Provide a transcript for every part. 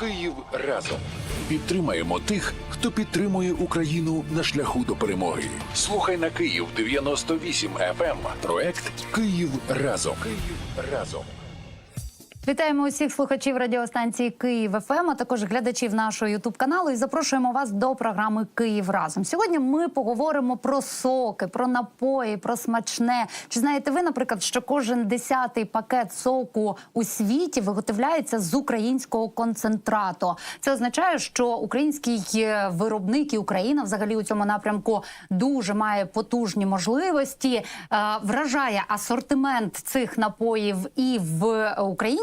Київ разом підтримаємо тих, хто підтримує Україну на шляху до перемоги. Слухай на Київ 98 FM. Проект Київ разом. Київ разом. Вітаємо усіх слухачів радіостанції Київ ФМ, а також глядачів нашого Ютуб каналу і запрошуємо вас до програми Київ разом. Сьогодні ми поговоримо про соки, про напої, про смачне. Чи знаєте ви, наприклад, що кожен десятий пакет соку у світі виготовляється з українського концентрату? Це означає, що український е, виробник і Україна взагалі у цьому напрямку дуже має потужні можливості. Е, Вражає асортимент цих напоїв і в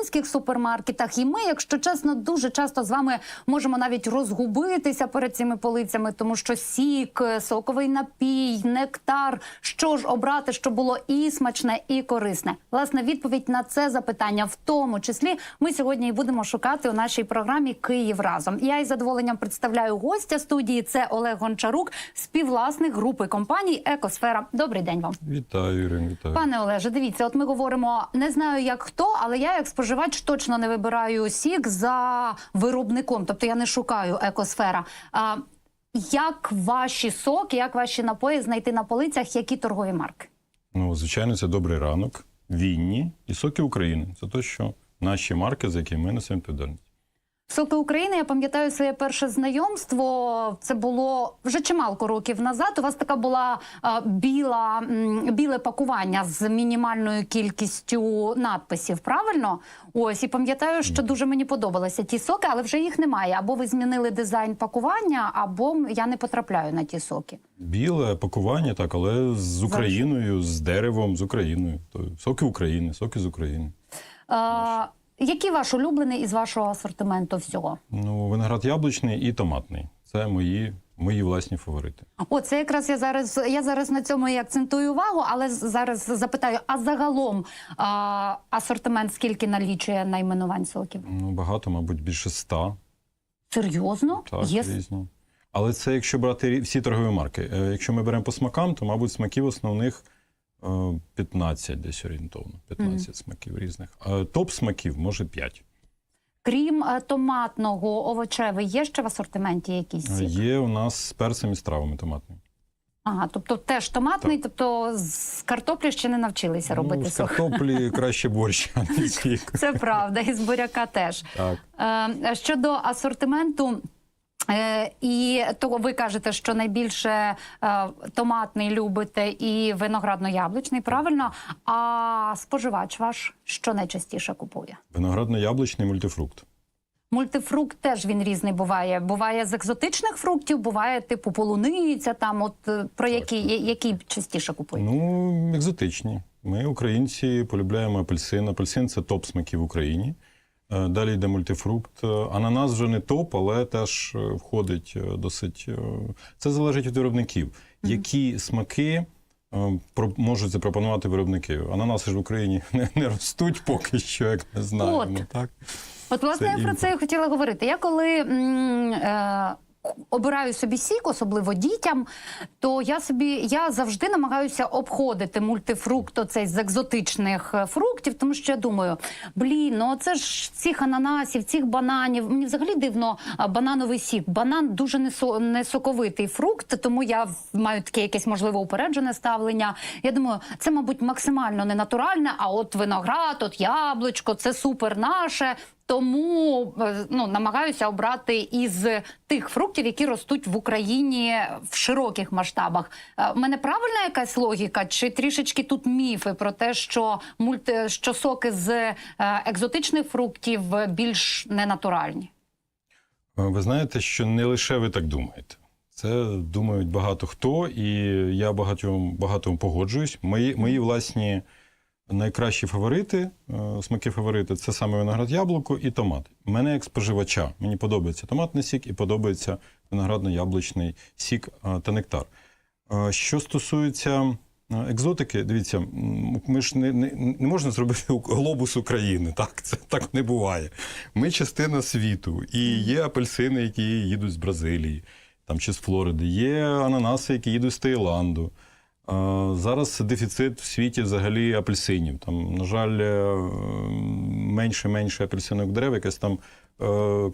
українських супермаркетах. І ми, якщо чесно, дуже часто з вами можемо навіть розгубитися перед цими полицями, тому що сік, соковий напій, нектар. Що ж обрати, щоб було і смачне, і корисне? Власне, відповідь на це запитання, в тому числі, ми сьогодні і будемо шукати у нашій програмі Київ разом. Я із задоволенням представляю гостя студії. Це Олег Гончарук, співвласник групи компаній Екосфера. Добрий день вам. Вітаю, Ірин, вітаю. Пане Олеже, дивіться, от ми говоримо не знаю як хто, але я як споживач точно не вибираю сік за виробником, тобто я не шукаю екосфера. А, як ваші соки, як ваші напої знайти на полицях, які торгові марки? Ну, звичайно, це добрий ранок. Вінні і соки України. Це то, що наші марки, за які ми несемо відповідальність. Соки України, я пам'ятаю своє перше знайомство. Це було вже чималко років назад. У вас така була а, біла м, біле пакування з мінімальною кількістю надписів. Правильно? Ось і пам'ятаю, що дуже мені подобалися ті соки, але вже їх немає. Або ви змінили дизайн пакування, або я не потрапляю на ті соки. Біле пакування, так, але з Україною, з деревом, з Україною. То соки України, соки з України. А, який ваш улюблений із вашого асортименту всього? Ну, виноград яблучний і томатний. Це мої, мої власні фаворити. О, це якраз я зараз. Я зараз на цьому і акцентую увагу, але зараз запитаю: а загалом а, асортимент скільки налічує найменувань соків? Ну, багато, мабуть, більше ста. Серйозно? Так, Є різні. Але це якщо брати всі торгові марки. Е, Якщо ми беремо по смакам, то, мабуть, смаків основних 15 десь орієнтовно. 15 смаків різних. Топ смаків може 5. крім е, томатного овочевий, є ще в асортименті якісь Е, сік? Є у нас з перцем і з травами томатними. Ага, тобто теж томатний, тобто з картоплі ще не навчилися робити ну, з сок. картоплі краще борщ, а не сік. Це правда, і з буряка теж. Так. Е, Щодо асортименту. Е, і то ви кажете, що найбільше е, томатний любите і виноградно-яблучний, правильно? А споживач ваш що найчастіше купує? Виноградно-яблучний мультифрукт. Мультифрукт теж він різний буває. Буває з екзотичних фруктів, буває типу полуниця. Там от е, про які, які частіше купуєте? Ну, екзотичні. Ми, українці, полюбляємо апельсин. Апельсин це топ смаків в Україні. Е, Далі йде мультифрукт. Е, Ананас вже не топ, але теж е, входить досить. Це залежить від виробників. Які смаки можуть запропонувати виробники? Ананаси ж в Україні не, не ростуть поки що, як ми знаємо. От. Так? От, власне, Це я про це і хотіла говорити. Я коли м, е, обираю собі сік, особливо дітям, то я собі я завжди намагаюся обходити мультифрукт оцей з екзотичних е, фруктів, тому що я думаю, блін, ну це ж цих ананасів, цих бананів. Мені взагалі дивно банановий сік. Банан дуже не, со, соковитий фрукт, тому я маю таке якесь можливо упереджене ставлення. Я думаю, це, мабуть, максимально не натуральне, а от виноград, от яблучко, це супер наше. Тому е, ну, намагаюся обрати із тих фруктів, які ростуть в Україні в широких масштабах. Е, В мене правильна якась логіка, чи трішечки тут міфи про те, що мульти, що соки з е, екзотичних фруктів більш ненатуральні? Е, Ви знаєте, що не лише ви так думаєте. Це думають багато хто, і я багатьом багатому погоджуюсь. Мої, мої власні найкращі фаворити, е, смаки фаворити це саме виноград яблуко і томат. Мене як споживача, мені подобається томатний сік і подобається виноградно-яблучний сік е, та нектар. Е, Що стосується екзотики, дивіться, ми ж не, не, не можна зробити глобус України. Так, це так не буває. Ми частина світу, і є апельсини, які їдуть з Бразилії, там чи з Флориди, є ананаси, які їдуть з Таїланду. Зараз дефіцит в світі взагалі апельсинів. Там, на жаль, е, менше-менше апельсинових дерев, якась там е,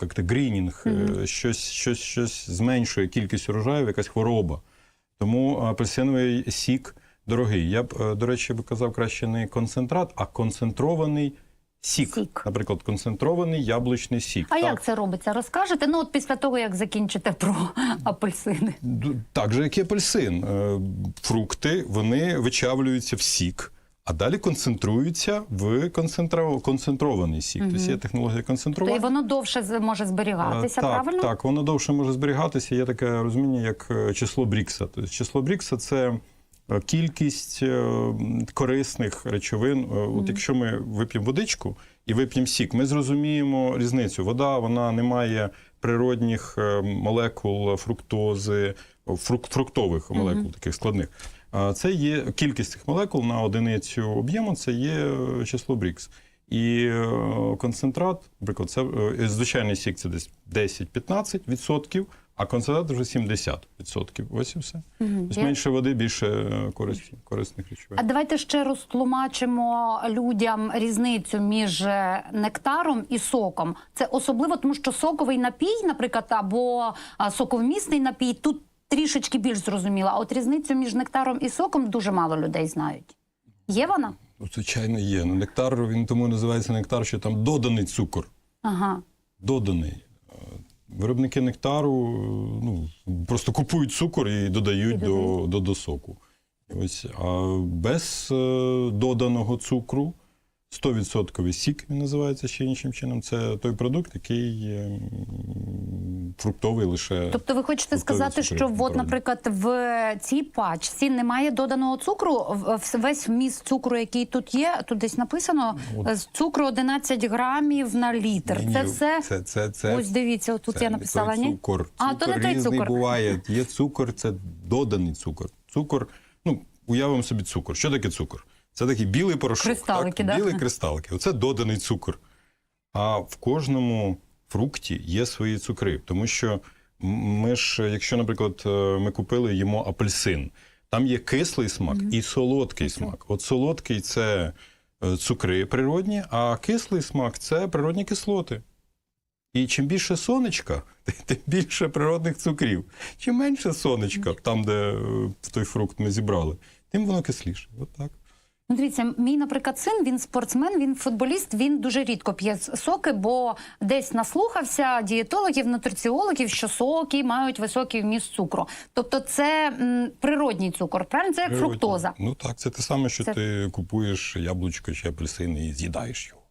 як то, грінінг, е, щось, щось, щось зменшує кількість урожаю, якась хвороба. Тому апельсиновий сік дорогий. Я б, е, до речі, казав краще не концентрат, а концентрований сік. Сік. Наприклад, концентрований яблучний сік. А Так, як це робиться? Розкажете? Ну, от після того, як закінчите про апельсини. Так же, як і апельсин. Е, Фрукти вони вичавлюються в сік, а далі концентруються в концентро- концентрований сік. Тобто є технологія То і воно довше може зберігатися, Е, так, правильно? Так, воно довше може зберігатися. Є таке розуміння, як е, число Брікса. Тобто число Брікса це кількість е, корисних речовин. Е, От якщо ми вип'ємо водичку і вип'ємо сік, ми зрозуміємо різницю. Вода вона не має природних е, молекул фруктози, фрук, фруктових молекул, таких складних. Це є кількість цих молекул на одиницю об'єму, це є е, число Брікс. І е, концентрат, наприклад, це е, звичайний сік це десь 10-15 відсотків, а концентрат вже 70 відсотків. Ось і все. Тобто Я- менше води, більше е, користі, корисних речовин. А давайте ще розтлумачимо людям різницю між е, нектаром і соком. Це особливо, тому що соковий напій, наприклад, або соковмісний напій, тут трішечки більш зрозуміло. А от різницю між нектаром і соком дуже мало людей знають. Є вона? Ну, Звичайно, є. Ну, нектар він тому називається нектар, що там доданий цукор. Ага. Доданий. Виробники нектару ну, просто купують цукор і додають до, до, до соку. Ось, а без е, доданого цукру 100% сік він називається ще іншим чином. Це той продукт, який е, фруктовий лише. Тобто ви хочете сказати, що от, наприклад, в цій пачці немає доданого цукру, весь вміст цукру, який тут є, тут десь написано От. з цукру 11 грамів на літр. Ні, Це все. Це, це, це, Ось дивіться, тут це я написала, ні? цукор. А, то не той цукор. буває. Є цукор, це доданий цукор. Цукор, ну, уявимо собі цукор. Що таке цукор? Це такий білий порошок. Кристалики, так? да? Білі кристалики. Оце доданий цукор. А в кожному фрукті є свої цукри. Тому що ми ж, якщо, наприклад, е, ми купили їмо апельсин, там є кислий смак і солодкий смак. От солодкий це е, цукри природні, а кислий смак це природні кислоти. І чим більше сонечка, тим більше природних цукрів. Чим менше сонечка, там, де е, той фрукт ми зібрали, тим воно кисліше. От так. Ну, дивіться, мій, наприклад, син, він спортсмен, він футболіст, він дуже рідко п'є соки, бо десь наслухався дієтологів, нутриціологів, що соки мають високий вміст цукру. Тобто це м, природній цукор, правильно? Це як Природні. фруктоза. Ну так, це те саме, що Це- ти купуєш яблучко чи апельсин і з'їдаєш його.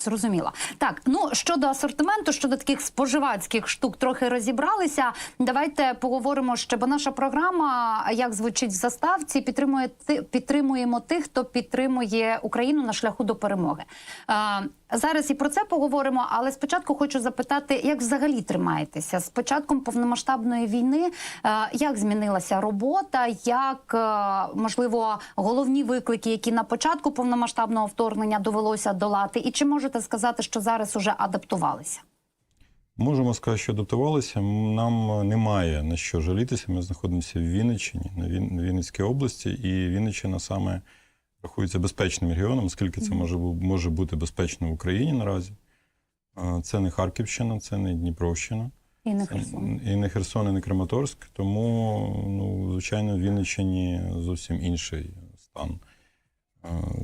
Зрозуміло. Так, ну щодо асортименту, щодо таких споживацьких штук, трохи розібралися. Давайте поговоримо ще, бо наша програма, як звучить в заставці, підтримує підтримуємо тих, хто підтримує Україну на шляху до перемоги. Зараз і про це поговоримо, але спочатку хочу запитати, як взагалі тримаєтеся з початком повномасштабної війни? Е, як змінилася робота? Як е, можливо головні виклики, які на початку повномасштабного вторгнення довелося долати, і чи можете сказати, що зараз уже адаптувалися? Можемо сказати, що адаптувалися. Нам немає на що жалітися. Ми знаходимося в Вінниччині, на Він- на Вінницькій області, і Вінниччина саме рахується безпечним регіоном, оскільки це може, може бути безпечно в Україні наразі. Це не Харківщина, це не Дніпровщина. І не Херсон. І не Херсон, і не Краматорськ. Тому, ну, звичайно, в Вінниччині зовсім інший стан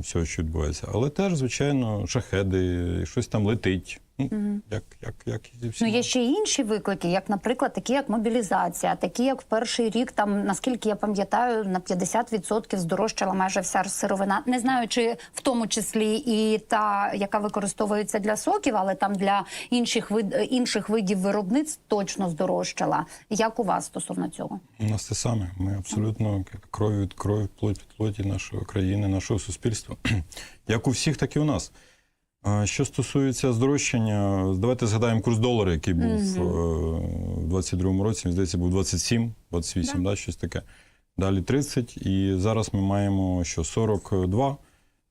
всього, що відбувається. Але теж, звичайно, шахеди, щось там летить. Ну, як, як, як і всі. Ну є ще інші виклики, як, наприклад, такі як мобілізація, такі як в перший рік, там наскільки я пам'ятаю, на 50% здорожчала майже вся сировина. Не знаю, чи в тому числі і та, яка використовується для соків, але там для інших вид інших видів виробництв точно здорожчала. Як у вас стосовно цього? У нас те саме. Ми абсолютно як кров від крові, плоть від плоті нашої країни, нашого суспільства. Як у всіх, так і у нас. Що стосується здорожчання, давайте згадаємо курс долара, який був е, в 22-му році. Здається, був 27, 28, да. щось таке. Далі 30, і зараз ми маємо що 42.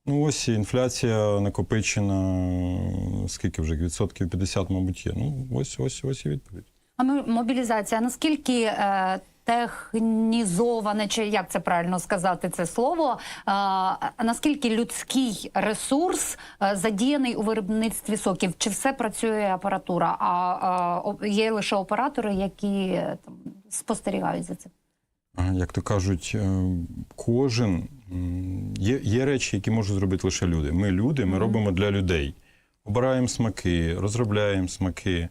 Ну ось інфляція накопичена, скільки вже відсотків 50, мабуть, є. Ну ось ось ось і відповідь. А мобілізація наскільки е, технізоване, чи як це правильно сказати це слово? А, наскільки людський ресурс е, задіяний у виробництві соків? Чи все працює апаратура? А, є лише оператори, які е, там спостерігають за цим? Як то кажуть, е, кожен є, є речі, які можуть зробити лише люди. Ми люди, ми робимо для людей. Обираємо смаки, розробляємо смаки.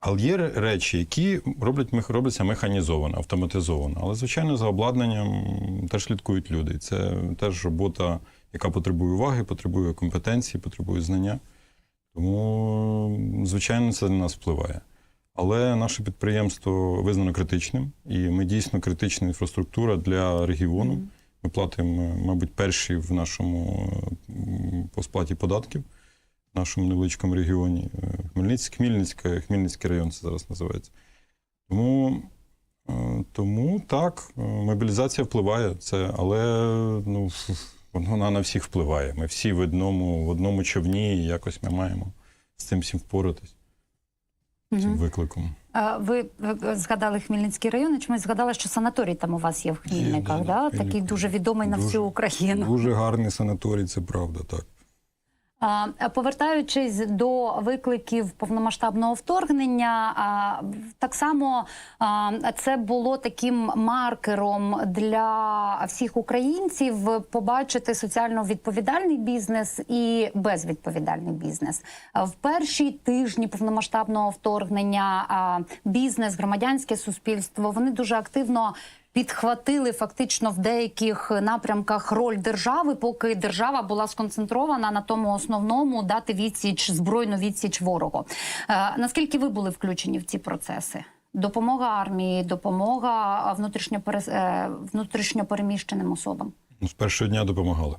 Але є речі, які роблять, робляться механізовано, автоматизовано. Але, звичайно, за обладнанням теж слідкують люди. Це теж робота, яка потребує уваги, потребує компетенції, потребує знання. Тому, звичайно, це на нас впливає. Але наше підприємство визнано критичним, і ми дійсно критична інфраструктура для регіону. Ми платимо, мабуть, перші в нашому по сплаті податків в нашому невеличкому регіоні. Е, Хмельницький, Хмельницька, Хмельницький район це зараз називається. Тому, е, тому так, е, мобілізація впливає, це, але ну, вона на всіх впливає. Ми всі в одному, в одному човні, і якось ми маємо з цим всім впоратись, цим викликом. А Ви, згадали Хмельницький район, і чомусь згадали, що санаторій там у вас є в Хмільниках, да, да? да, такий дуже відомий на всю Україну. Дуже гарний санаторій, це правда, так. Повертаючись до викликів повномасштабного вторгнення, так само це було таким маркером для всіх українців побачити соціально відповідальний бізнес і безвідповідальний бізнес. В перші тижні повномасштабного вторгнення бізнес, громадянське суспільство вони дуже активно підхватили фактично в деяких напрямках роль держави, поки держава була сконцентрована на тому основному дати відсіч збройну відсіч ворогу. Е, наскільки ви були включені в ці процеси? Допомога армії, допомога внутрішньоперес- е, внутрішньопереміщеним особам. Ну, З першого дня допомагали.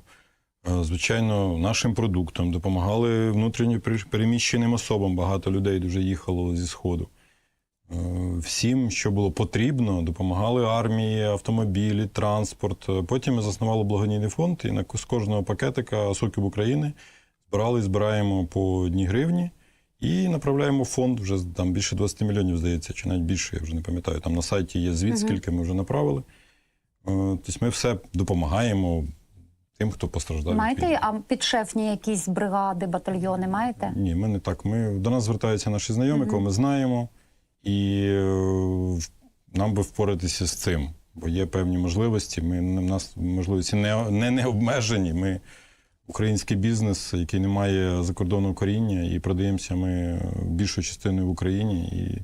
Е, Звичайно, нашим продуктам допомагали внутрішньо переміщеним особам. Багато людей дуже їхало зі Сходу. Е, Всім, що було потрібно, допомагали армії, автомобілі, транспорт. Е, Потім ми заснували благодійний фонд, і на з кожного пакетика соків України збирали, збираємо по одній гривні і направляємо в фонд вже там більше 20 мільйонів, здається, чи навіть більше, я вже не пам'ятаю. Там на сайті є звіт, скільки ми вже направили. Е, Тобто ми все допомагаємо тим, хто постраждав. від Маєте а підшефні якісь бригади, батальйони маєте? Ні, ми не так. Ми, до нас звертаються наші знайомі, кого ми знаємо, і е, нам би впоратися з цим. Бо є певні можливості. Ми, у нас можливості не, не, не обмежені. Ми український бізнес, який не має закордонного коріння, і продаємося ми більшою частиною в Україні. І...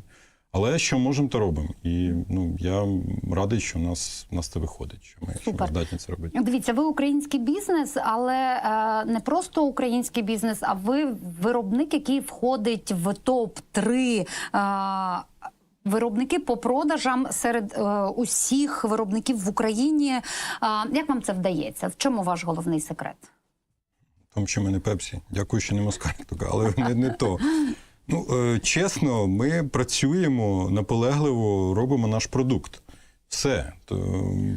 Але що можемо, то робимо. І ну, я радий, що у нас, у нас це виходить, що ми, що ми здатні це робити. Дивіться, ви український бізнес, але е, не просто український бізнес, а ви виробник, який входить в топ 3 е, Виробники по продажам серед е, усіх виробників в Україні. Е, як вам це вдається? В чому ваш головний секрет? Тому що ми не Пепсі. Дякую, що не москаль, але не, не то. Ну, е, чесно, ми працюємо наполегливо, робимо наш продукт. Все. То,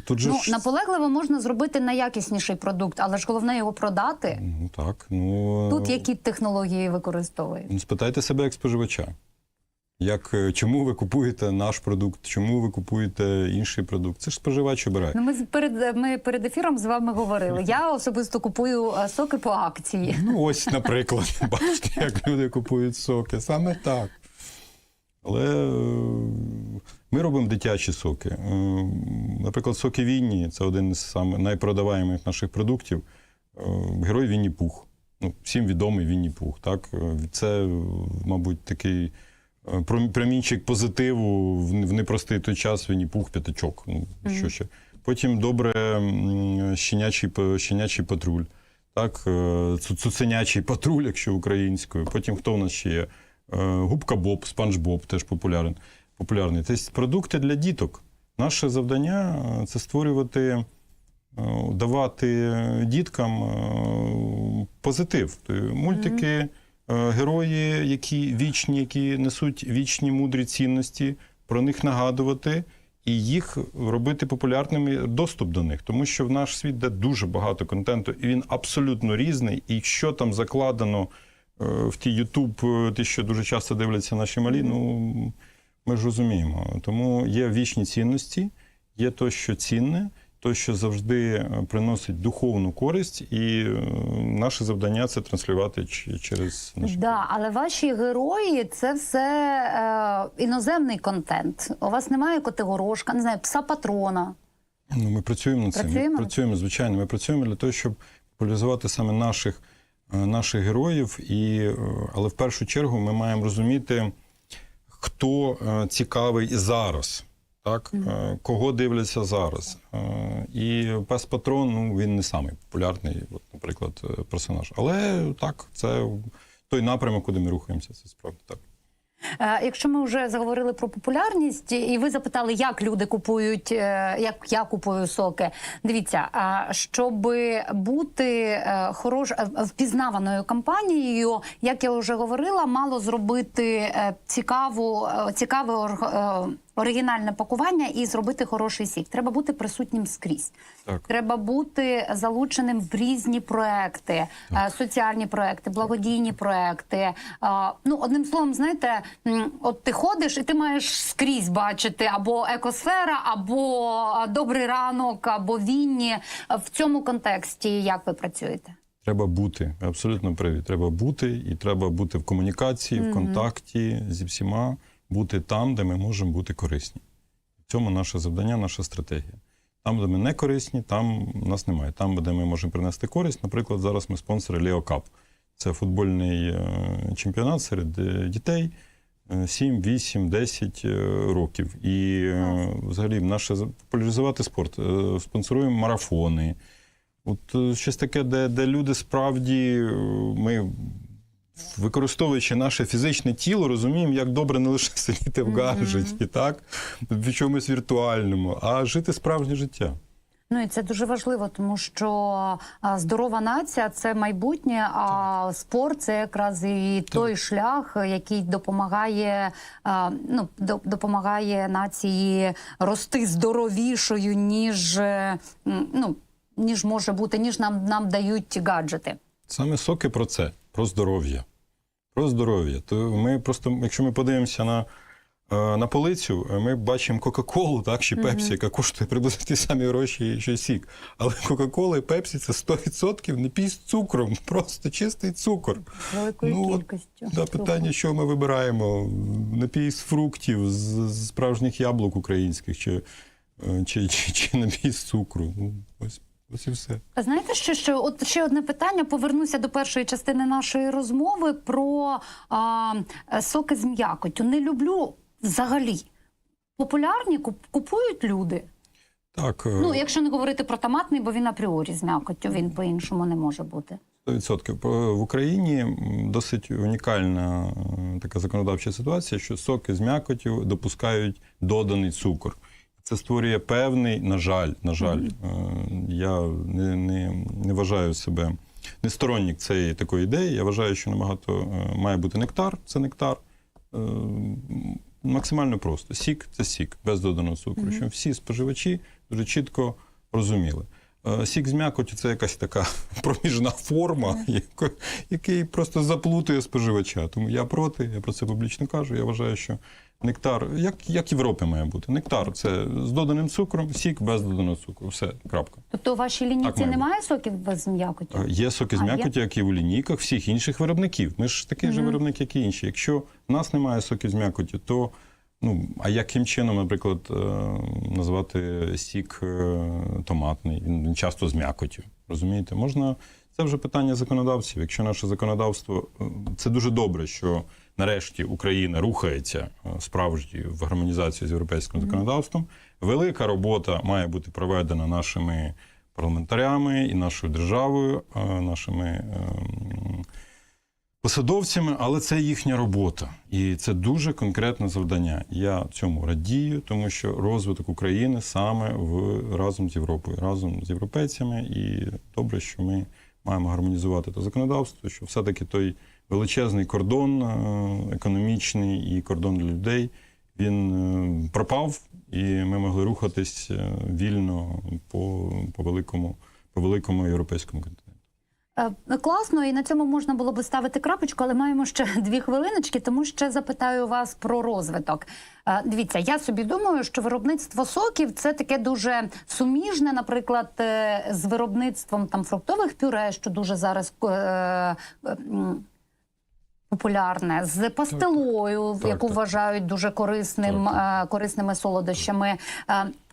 тут же Ну ж... наполегливо можна зробити найякісніший продукт, але ж головне його продати. Ну, так, ну, Тут які технології використовуєте? ну, спитайте себе як споживача. Як, е, чому ви купуєте наш продукт, чому ви купуєте інший продукт? Це ж споживач обирає. Ну, ми перед ми перед ефіром з вами говорили. Я особисто купую е, соки по акції. Ну, ось, наприклад, бачите, як люди купують соки. Саме так. Але е, ми робимо дитячі соки. Е, Наприклад, соки Вінні це один із найпродаваємих наших продуктів. Е, Герой Вінні Пух. Ну, всім відомий Вінні Пух. Так? Е, Це, е, мабуть, такий е, промінчик позитиву в непростий той час Вінні Пух п'ятачок. Ну, що ще. Потім добре щенячий, щенячий патруль. Так, е, цуценячий патруль, якщо українською. Потім хто в нас ще є? Е, Губка Боб, Спанч Боб теж популярний. популярний. Тобто продукти для діток. Наше завдання е, це створювати, е, давати діткам е, позитив. Мультики, е, герої, які вічні, які несуть вічні мудрі цінності, про них нагадувати. І їх робити популярними доступ до них, тому що в наш світ де дуже багато контенту, і він абсолютно різний. І що там закладено е, в ті Ютуб, ті, що дуже часто дивляться наші малі, ну ми ж розуміємо. Тому є вічні цінності, є то, що цінне, то, що завжди е, приносить духовну користь, і е, наше завдання це транслювати через наші. Да, але ваші герої це все е, іноземний контент. У вас немає котигорошка, не знаю, пса патрона. Ну, ми працюємо над цим. Працюємо? Ми працюємо, звичайно. Ми працюємо для того, щоб популяризувати саме наших, е, наших героїв. І, але в першу чергу ми маємо розуміти, хто цікавий зараз. Так, Е, кого дивляться зараз. Е, І пес Патрон, ну він не самий популярний, от, наприклад, е, персонаж. Але так, це той напрямок, куди ми рухаємося. Це справді так. Якщо ми вже заговорили про популярність, і ви запитали, як люди купують, як я купую соки. Дивіться, а щоб бути хорош впізнаваною компанією, як я вже говорила, мало зробити цікаву, е, оригінальне пакування і зробити хороший сік. Треба бути присутнім скрізь. Так. Треба бути залученим в різні проекти, е, соціальні проекти, благодійні проекти. Е, Ну, одним словом, знаєте, от ти ходиш і ти маєш скрізь бачити або екосфера, або е, добрий ранок, або вінні. В цьому контексті як ви працюєте? Треба бути абсолютно праві. Треба бути, і треба бути в комунікації, в контакті зі всіма, бути там, де ми можемо бути корисні. В цьому наше завдання, наша стратегія. Там, де ми не корисні, там нас немає. Там, де ми можемо принести користь, наприклад, зараз ми спонсори Лео Кап. Це футбольний е, чемпіонат серед е, дітей. е, 7, 8, 10 е, років. І е, взагалі наше популяризувати спорт. Спонсоруємо марафони, От щось таке, де, де люди справді ми. Використовуючи наше фізичне тіло, розуміємо, як добре не лише сидіти в гаджеті, так, в чомусь віртуальному, а жити справжнє життя. Ну і це дуже важливо, тому що здорова нація це майбутнє, а спорт це якраз і той шлях, який допомагає, ну, допомагає нації рости здоровішою, ніж, ну, ніж може бути, ніж нам, нам дають гаджети. Саме соки про це, про здоров'я. Про здоров'я. То ми просто, якщо ми подивимося на, е, на полицю, е, ми бачимо Кока-Колу, так, чи Пепсі, яка коштує приблизно ті самі гроші, що сік. Але Кока-Кола і Пепсі це 100% напій з цукром, просто чистий цукор. Великою Ну, от, кількістю. Да, питання, що ми вибираємо? Напій з фруктів, з, з справжніх яблук українських, чи, е, чи, чи, чи напій з цукру. Ну, ось, ось і все. А Знаєте, що, що от ще одне питання. Повернуся до першої частини нашої розмови про а, е, соки з м'якоттю. Не люблю взагалі. Популярні куп- купують люди. Так, е, Ну, якщо не говорити про томатний, бо він апріорі з м'якоттю, він по-іншому не може бути. 100%. По- В Україні досить унікальна е, така законодавча ситуація, що соки з м'якоттю допускають доданий цукор. Це створює певний, на жаль, на жаль, е, я не, не, не вважаю себе не сторонник цієї такої ідеї. Я вважаю, що набагато е, має бути нектар, це нектар. Е, Максимально просто. Сік це сік, без доданого цукру. Щоб всі споживачі дуже чітко розуміли. Е, Сік з м'якоті це якась така проміжна форма, який просто заплутує споживача. Тому я проти, я про це публічно кажу. Я вважаю, що нектар, як, як Європі має бути. Нектар це з доданим цукром, сік без доданого цукру. Все, крапка. Тобто у вашій лінійці має немає соків без м'якоттю? Е, Є соки з м'якоті, як і у лінійках всіх інших виробників. Ми ж такий же виробник, як і інші. Якщо в нас немає соків з м'якоті, то ну а яким чином, наприклад, е, назвати сік е, томатний? Він часто з м'якоттю. Розумієте? Можна це вже питання законодавців. Якщо наше законодавство е, це дуже добре, що нарешті Україна рухається справді в гармонізацію з європейським законодавством. Велика робота має бути проведена нашими парламентарями і нашою державою, нашими ем, посадовцями, але це їхня робота. І це дуже конкретне завдання. Я цьому радію, тому що розвиток України саме в разом з Європою, разом з європейцями. І добре, що ми маємо гармонізувати те законодавство, що все-таки той величезний кордон е, економічний і кордон для людей. Він е, пропав, і ми могли рухатись е, вільно по, по великому по великому європейському континенту. Е, Класно, і на цьому можна було би ставити крапочку, але маємо ще дві хвилиночки, тому ще запитаю вас про розвиток. Е, Дивіться, я собі думаю, що виробництво соків це таке дуже суміжне, наприклад, е, з виробництвом там фруктових пюре, що дуже зараз е, популярне, з пастилою, Так, яку так. вважають дуже корисним, Так, корисними солодощами.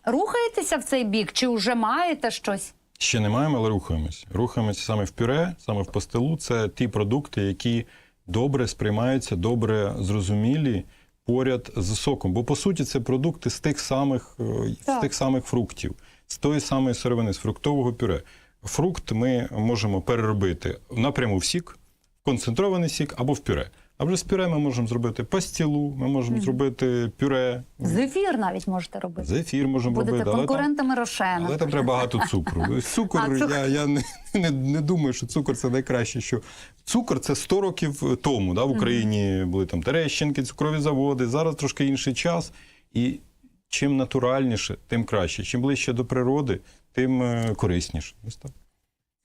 Рухаєтеся в цей бік, чи вже маєте щось? Ще не маємо, але рухаємось. Рухаємося саме в пюре, саме в пастилу. Це ті продукти, які добре сприймаються, добре зрозумілі поряд з соком. Бо по суті це продукти з тих самих, е, з тих самих фруктів, з тої самої сировини, з фруктового пюре. Фрукт ми можемо переробити напряму в сік, в концентрований сік або в пюре. А вже з пюре ми можемо зробити пастілу, ми можемо зробити пюре, Зефір навіть можете робити. зефір можемо Будете робити. але там- конкурентами Рошена. але там треба багато цукру. Цукор, А, я, я не, не, не думаю, що цукор це найкраще. Що цукор це 100 років тому. Да, в Україні були там Терещенки, цукрові заводи. Зараз трошки інший час. І чим натуральніше, тим краще. Чим ближче до природи, тим е, корисніше. Ось так.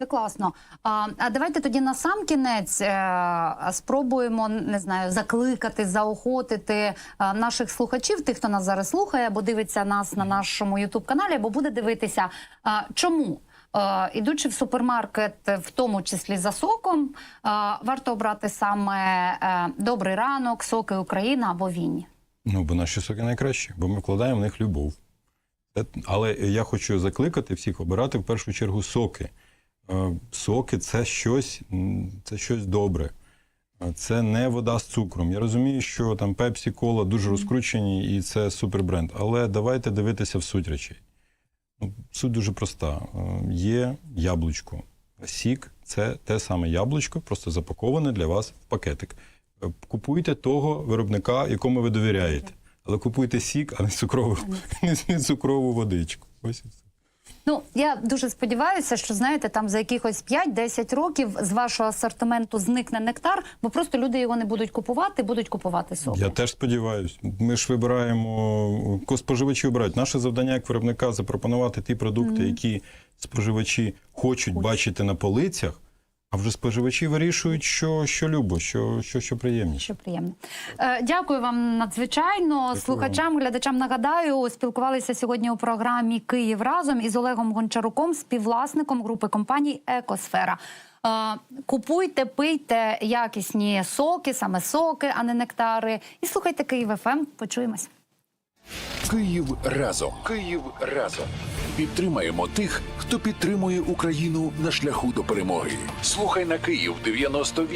Це класно. А, а давайте тоді на сам кінець е, спробуємо не знаю, закликати, заохотити е, наших слухачів, тих, хто нас зараз слухає, або дивиться нас на нашому ютуб каналі, або буде дивитися. А, чому? Е, Ідучи в супермаркет, в тому числі за соком, е, варто обрати саме е, добрий ранок, соки Україна або Вінні. Ну, бо наші соки найкращі, бо ми вкладаємо в них любов. Але я хочу закликати всіх обирати в першу чергу соки. Е, Соки це щось, це щось добре. Е, Це не вода з цукром. Я розумію, що там Пепсі, Кола дуже розкручені і це супербренд. Але давайте дивитися в суть речей. Ну, Суть дуже проста. Е, Є яблучко. Сік це те саме яблучко, просто запаковане для вас в пакетик. Купуйте того виробника, якому ви довіряєте. Але купуйте сік, а не цукрову, не, не цукрову водичку. Ось і все. Ну я дуже сподіваюся, що знаєте, там за якихось 5-10 років з вашого асортименту зникне нектар, бо просто люди його не будуть купувати, будуть купувати соки. Я теж сподіваюся. Ми ж вибираємо, споживачі обирають. Наше завдання як виробника запропонувати ті продукти, які споживачі хочуть бачити на полицях, а вже споживачі вирішують, що, що любо, що, що, що приємніше. Що приємно. Е, дякую вам надзвичайно. Слухачам, глядачам нагадаю, спілкувалися сьогодні у програмі Київ разом із Олегом Гончаруком, співвласником групи компаній Екосфера. Е, Купуйте, пийте якісні соки, саме соки, а не нектари. І слухайте Київ ФМ. Почуємось. Київ разом. Київ разом. Підтримаємо тих, хто підтримує Україну на шляху до перемоги. Слухай на Київ 98